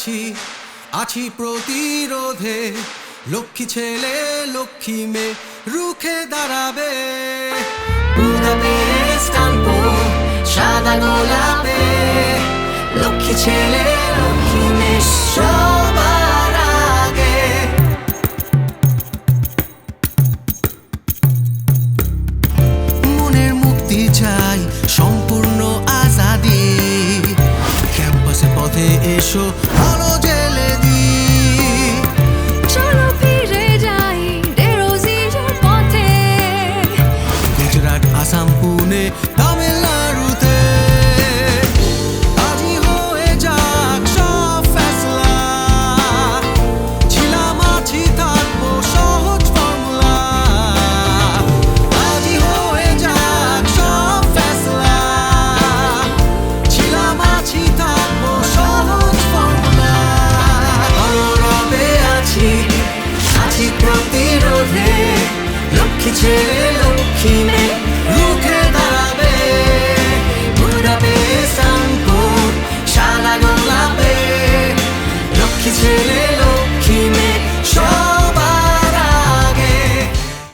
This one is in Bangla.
আছি আছি প্রতিরোধে। লক্ষ্মী ছেলে লক্ষ্মী মেয়ে রুখে দাঁড়াবে। সাদা গোলাপে। লক্ষ্মী ছেলে পথে এসো আলো জেলে দি চলো ফিরে যাই ডেরোজিওর পথে। গুজরাট আসাম পুনে ছেড়ে লক্ষ্মী মেয়ে রুখে দাঁড়াবে। ঘুরাবে সানপুর সাদা গোলাপে। লক্ষ্মী ছেড়ে